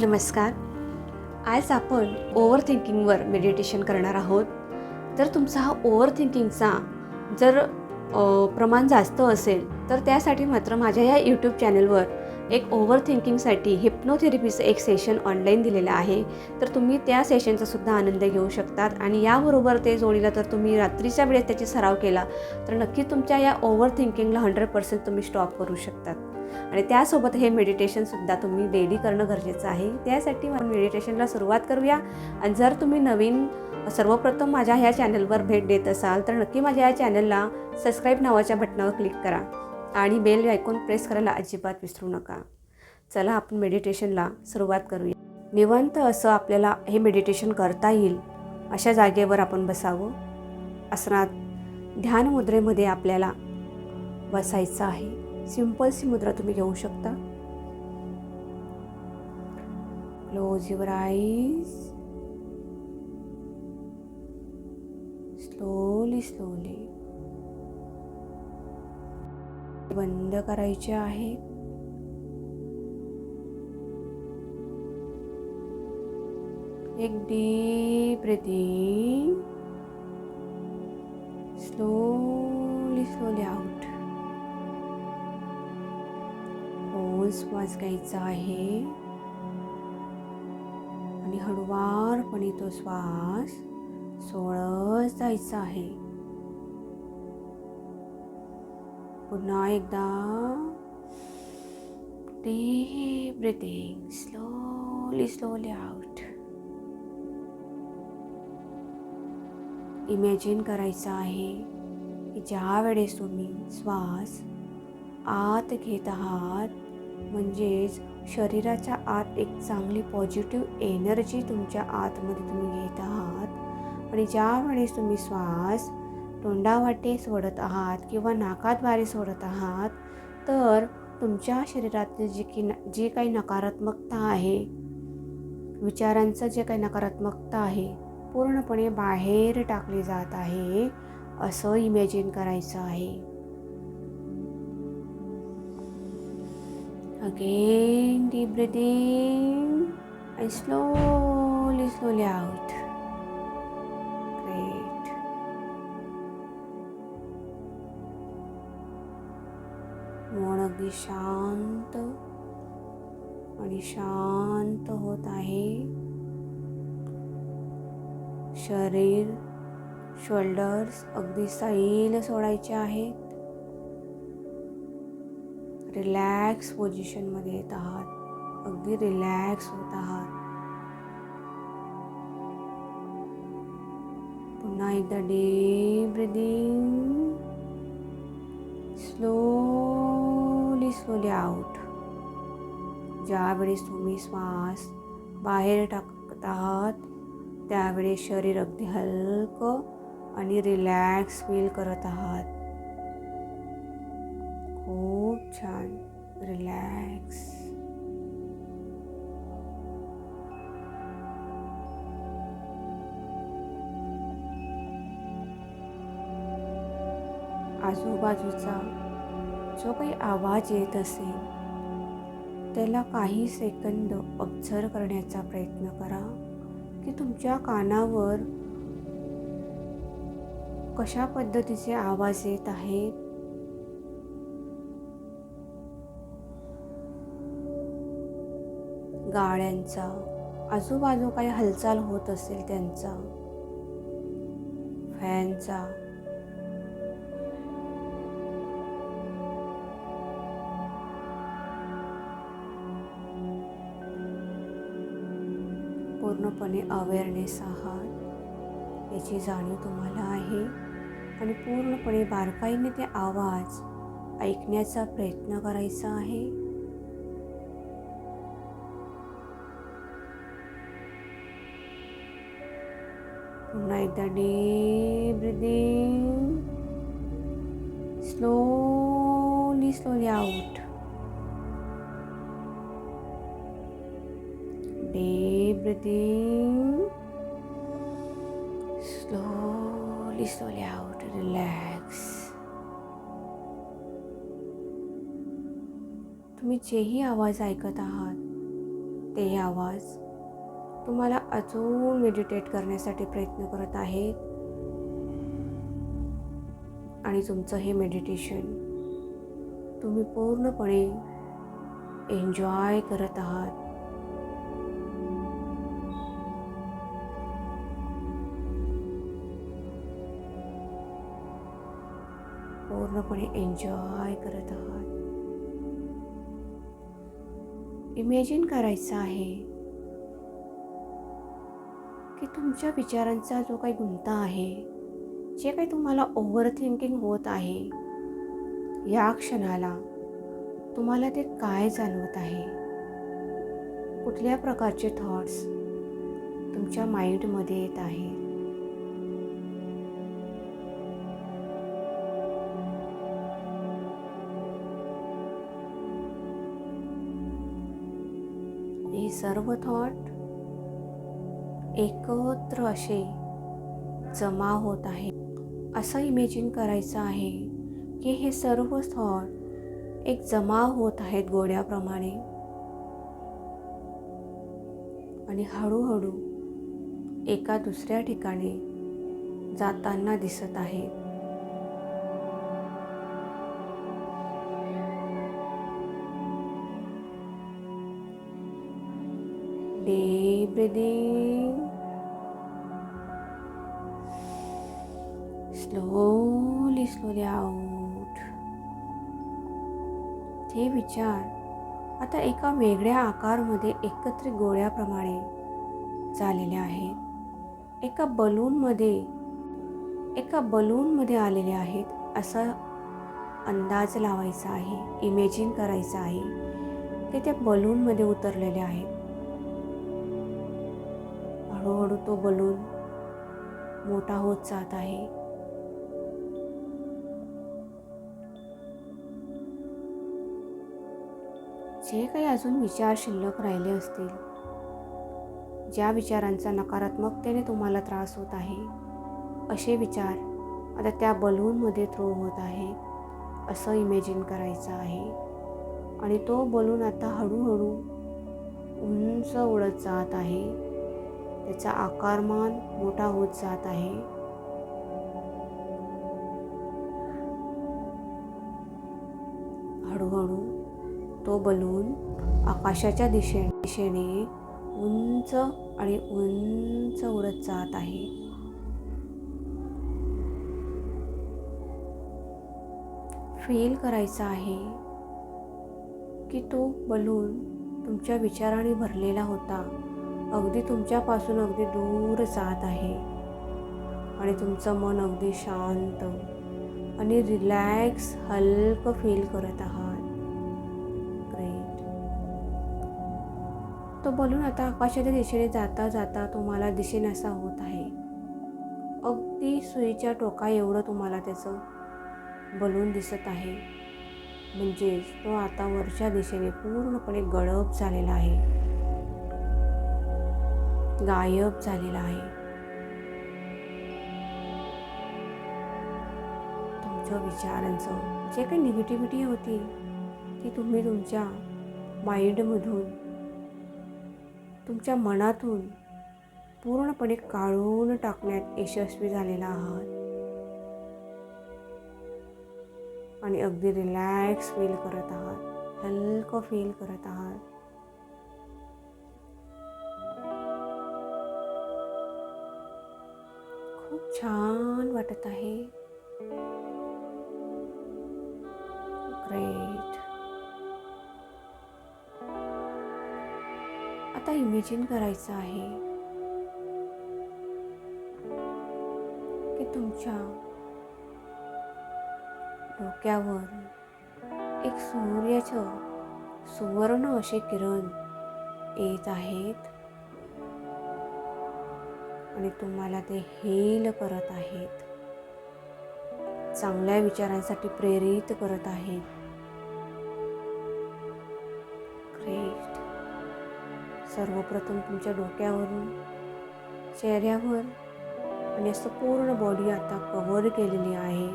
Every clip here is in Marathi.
नमस्कार. आज आपण ओव्हर थिंकिंगवर मेडिटेशन करणार आहोत. तर तुमचा हा ओव्हर थिंकिंगचा जर प्रमाण जास्त असेल तर त्यासाठी मात्र माझ्या या यूट्यूब चॅनलवर एक ओव्हर थिंकिंगसाठी हिप्नोथेरपीचं एक सेशन ऑनलाईन दिलेलं आहे. तर तुम्ही त्या सेशनचा सुद्धा आनंद घेऊ शकतात आणि याबरोबर ते जोडीला तर तुम्ही रात्रीच्या वेळेस त्याची सराव केला तर नक्की तुमच्या या ओव्हर थिंकिंगला हंड्रेड पर्सेंट तुम्ही स्टॉप करू शकतात. आणि त्यासोबत हे मेडिटेशनसुद्धा तुम्ही डेली करणं गरजेचं आहे. त्यासाठी आपण मेडिटेशनला सुरुवात करूया. आणि जर तुम्ही नवीन सर्वप्रथम माझ्या ह्या चॅनलवर भेट देत असाल तर नक्की माझ्या या चॅनलला सबस्क्राईब नावाच्या बटनावर क्लिक करा. आणि बेल ऐकून प्रेस करायला अजिबात विसरू नका. चला आपण मेडिटेशनला सुरुवात करूया. निवांत असं आपल्याला हे मेडिटेशन करता येईल अशा जागेवर आपण बसावं. आसनात ध्यानमुद्रेमध्ये आपल्याला बसायचं आहे. सिंपलची मुद्रा तुम्ही घेऊ शकता. Close your eyes slowly slowly बंद करायचे आहेत एक deep breathing slowly slowly out खोल श्वास घ्यायचा आहे. आणि हळुवारपणे तो श्वास सोळस जायचा आहे. पुन्हा एकदा. Deep breathing slowly slowly out imagine करायचं आहे की ज्या वेळेस तुम्ही श्वास आत घेत आहात म्हणजेच शरीराच्या आत एक चांगली पॉझिटिव्ह एनर्जी तुमच्या आतमध्ये तुम्ही घेत आहात. आणि ज्यावेळेस तुम्ही श्वास तोंडावाटे सोडत आहात किंवा नाकाद्वारे सोडत आहात तर तुमच्या शरीरातील जी की जी काही नकारात्मकता आहे विचारांचं जे काही नकारात्मकता आहे पूर्णपणे बाहेर टाकली जात आहे असं इमॅजिन करायचं आहे. Again deep breathing and slowly slowly out. Great. मन अगदी शांत आणि शांत होत आहे. शरीर शोल्डर्स अगदी सैल सोडायचे आहेत. रिलॅक्स पोझिशनमध्ये येत आहात. अगदी रिलॅक्स होत आहात. पुन्हा एकदा deep breathing slowly slowly out ज्यावेळेस तुम्ही श्वास बाहेर टाकत आहात त्यावेळेस शरीर अगदी हलकं आणि रिलॅक्स फील करत आहात. खूप छान. रिलॅक्स आजूबाजूचा जो काही आवाज येत असेल त्याला काही सेकंद ऑब्झर्व करण्याचा प्रयत्न करा की तुमच्या कानावर कशा पद्धतीचे आवाज येत आहेत गाड्यांचा. आजूबाजू काही हालचाल होत असेल त्यांचा. फॅनचा. पूर्णपणे अवेअरनेस आहात. याची जाणीव तुम्हाला आहे. आणि पूर्णपणे बारकाईने ते आवाज ऐकण्याचा प्रयत्न करायचा आहे. पुन्हा एकदा deep breathing slowly slowly out deep breathing slowly slowly out relax तुम्ही जेही आवाज ऐकत आहात ते आवाज तुम्हाला अजून मेडिटेट करण्यासाठी प्रयत्न करत आहेत. आणि तुमचं हे मेडिटेशन तुम्ही पूर्णपणे एन्जॉय करत आहात. पूर्णपणे एन्जॉय करत आहात. इमॅजिन करायचं आहे की तुमच्या विचारांचा जो काही गुंता आहे जे काही तुम्हाला ओव्हर थिंकिंग होत आहे या क्षणाला तुम्हाला ते काय जाणवत आहे? कुठल्या प्रकारचे थॉट्स तुमच्या माइंडमध्ये येत आहेत हे सर्व थॉट एकत्र असे जमा होत आहे. असं इमेजिन करायचं आहे की हे सर्व थॉट एक जमा होत आहेत गोड्याप्रमाणे. आणि हळूहळू एका दुसऱ्या ठिकाणी जाताना दिसत आहेत Deep breathing. Slowly slowly out हे विचार. आता एका वेगळ्या आकारमध्ये एकत्रित गोळ्याप्रमाणे झालेले आहेत. एका बलूनमध्ये एका बलूनमध्ये आलेले आहेत असा अंदाज लावायचा आहे इमेजिन करायचं आहे की त्या बलूनमध्ये उतरलेले आहेत. हळूहळू तो बलून मोठा होत जात आहे. जे काही अजून विचार शिल्लक राहिले असतील ज्या विचारांचा नकारात्मकतेने तुम्हाला त्रास होत आहे असे विचार आता त्या बलूनमध्ये थ्रो होत आहे असं इमेजिन करायचं आहे. आणि तो बलून आता हळूहळू उंच उडत जात आहे. त्याचा आकारमान मोठा होत जात आहे. हळूहळू तो बलून आकाशाच्या दिशे दिशेने उंच आणि उंच उडत जात आहे. फील करायचा आहे की तो बलून तुमच्या विचाराने भरलेला होता. अगदी तुमच्यापासून अगदी दूर जात आहे. आणि तुमचं मन अगदी शांत आणि रिलॅक्स हलकं फील करत आहात. तो बलून आता आकाशाच्या दिशेने जाता जाता तुम्हाला दिशेनासा होत आहे. अगदी सुईच्या टोका एवढं तुम्हाला त्याचं बलून दिसत आहे. म्हणजेच तो आता वरच्या दिशेने पूर्णपणे गळप झालेला आहे. गायब झालेला आहे. तुमच्या विचारांचं जे काही निगेटिव्हिटी होती ती तुम्ही तुमच्या माइंडमधून तुमच्या मनातून पूर्णपणे काढून टाकण्यात यशस्वी झालेला आहात. आणि अगदी रिलॅक्स फील करत आहात. हलकं फील करत आहात. खूप छान वाटत आहे. ग्रेट आता इमेजिन करायचं आहे की तुमच्या डोक्यावर एक सूर्याचं सुवर्ण असे किरण येत आहेत आणि तुम्हाला ते हेल करत आहेत. चांगल्या विचारांसाठी प्रेरित करत आहेत. सर्वप्रथम तुमच्या डोक्यावरून चेहऱ्यावर आणि असं पूर्ण बॉडी आता कव्हर केलेली आहे.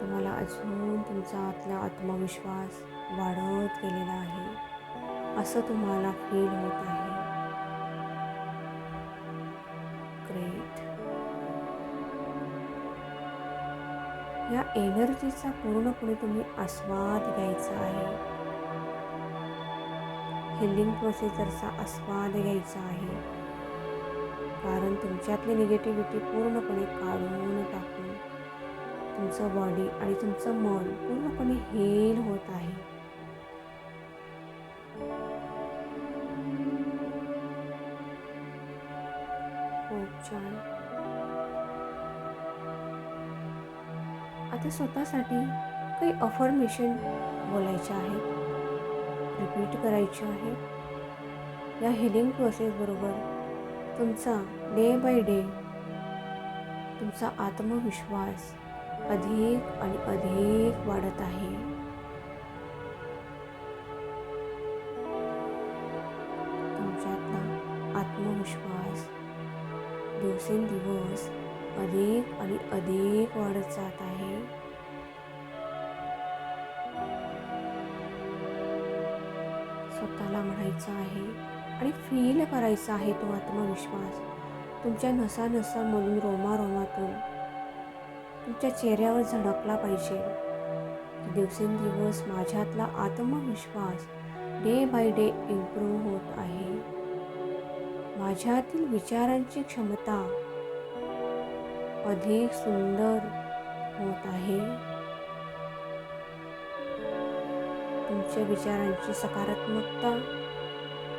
तुम्हाला अजून तुमचा आतला आत्मविश्वास वाढवत गेलेला आहे. असं तुम्हाला फील होत आहे. ग्रेट या एनर्जीचा पूर्णपणे तुम्ही आस्वाद घ्यायचा आहे. हिलिंग प्रोसिजरचा आस्वाद घ्यायचा आहे. कारण तुमच्यातली निगेटिव्हिटी पूर्णपणे काढून टाकून तुमचं बॉडी आणि तुमचं मन पूर्णपणे हेल होत आहे. खूप छान. आता स्वतःसाठी काही अफर्मेशन बोलायचे आहेत. रिपीट करायची आहे. या हिलिंग प्रोसेसबरोबर तुमचा डे बाय डे तुमचा आत्मविश्वास अधिक आणि अधिक वाढत आहे. म्हणायचं आहे आणि फील करायचा आहे तो आत्मविश्वास. तुमच्या नसा नसामधून रोमारोमातून. तुमच्या चेहऱ्यावर झळकला पाहिजे. दिवसेंदिवस माझ्यातला आत्मविश्वास डे बाय डे इम्प्रूव्ह होत आहे. माझ्यातील विचारांची क्षमता अधिक सुंदर होत आहे. तुमच्या विचारांची सकारात्मकता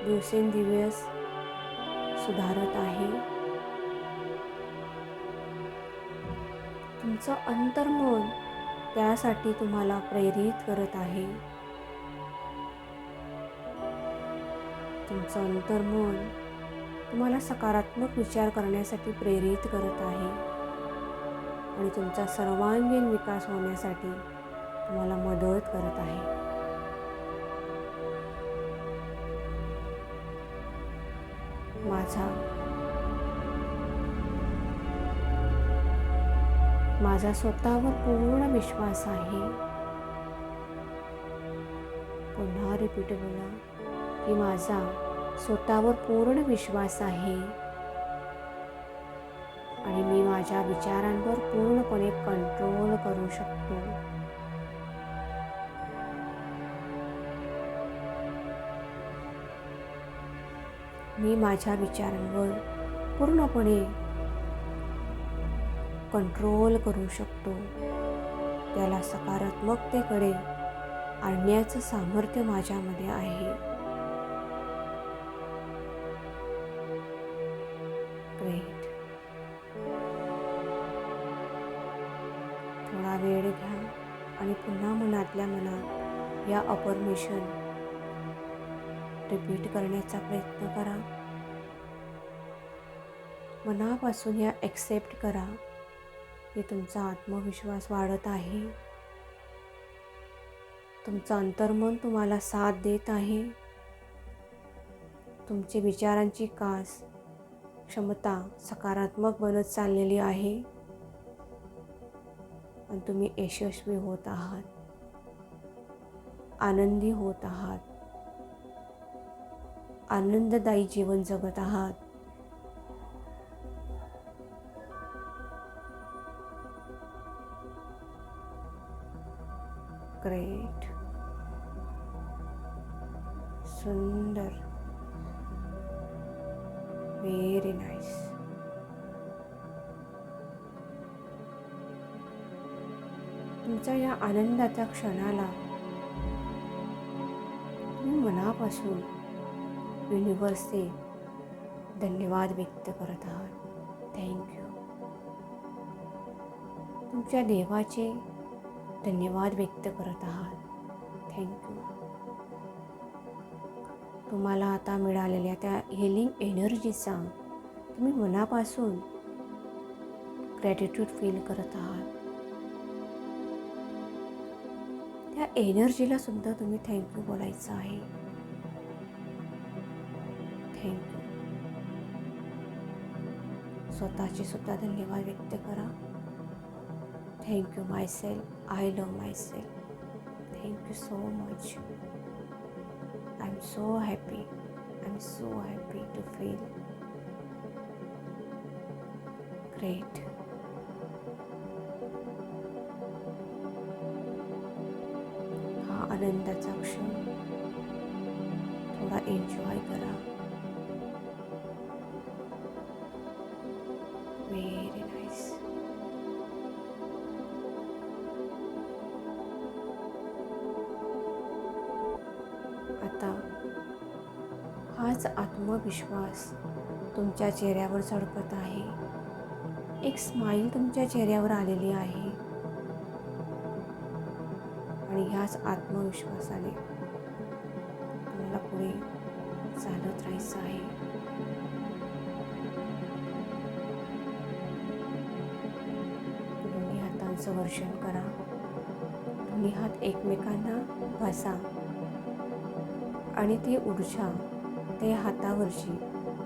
दिवसेंदिवस सुधारत आहे. तुमचं अंतर्मन त्यासाठी तुम्हाला प्रेरित करत आहे. तुमचं अंतर्मन तुम्हाला सकारात्मक विचार करण्यासाठी प्रेरित करत आहे. आणि तुमचा सर्वांगीण विकास होण्यासाठी तुम्हाला मदत करत आहे. माझा. माझा स्वतःवर पूर्ण विश्वास आहे. पुन्हा रिपीट बोला की माझा स्वतःवर पूर्ण विश्वास आहे. आणि मी माझ्या विचारांवर पूर्णपणे कंट्रोल करू शकतो. मी माझ्या विचारांवर पूर्णपणे कंट्रोल करू शकतो. त्याला सकारात्मकतेकडे आणण्याचं सामर्थ्य माझ्यामध्ये आहे. ग्रेट थोडा वेळ घ्या आणि पुन्हा मनातल्या मनात या अफर्मेशन रिपीट करण्याचा प्रयत्न करा. मनापासून या ॲक्सेप्ट करा. की तुमचा आत्मविश्वास वाढत आहे. तुमचं अंतर्मन तुम्हाला साथ देत आहे. तुमची विचारांची कास क्षमता सकारात्मक बनत चाललेली आहे. आणि तुम्ही यशस्वी होत आहात. आनंदी होत आहात. आनंददायी जीवन जगत आहात. ग्रेट. सुंदर. व्हेरी नाईस तुमच्या या आनंदाच्या क्षणाला तुम्ही मनापासून युनिवर्सचे धन्यवाद व्यक्त करत आहात थँक्यू तुमच्या देवाचे धन्यवाद व्यक्त करत आहात थँक्यू तुम्हाला आता मिळालेल्या त्या हिलिंग एनर्जीचा तुम्ही मनापासून ग्रॅटिट्यूड फील करत आहात. त्या एनर्जीला सुद्धा तुम्ही थँक्यू बोलायचं आहे. स्वतःचे सुद्धा धन्यवाद व्यक्त करा. Thank you myself I love myself thank you so much I am so happy I am so happy to feel great आता हाच आत्मविश्वास तुमच्या चेहऱ्यावर झळकत आहे. एक स्माईल तुमच्या चेहऱ्यावर आलेली आहे. आणि ह्याच आत्मविश्वासाने तुम्हाला पुढे चालत राहायचं आहे. दोन्ही हातांचं वर्षण करा. दोन्ही हात एकमेकांना बसा. आणि ती ऊर्जा ते हातावरची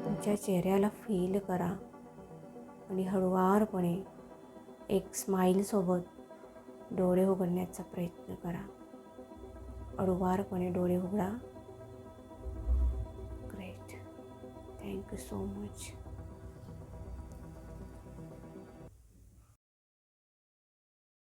तुमच्या चेहऱ्याला फील करा. आणि हळुवारपणे एक स्माईलसोबत डोळे उघडण्याचा प्रयत्न करा. हळुवारपणे डोळे उघडा. Great thank you so much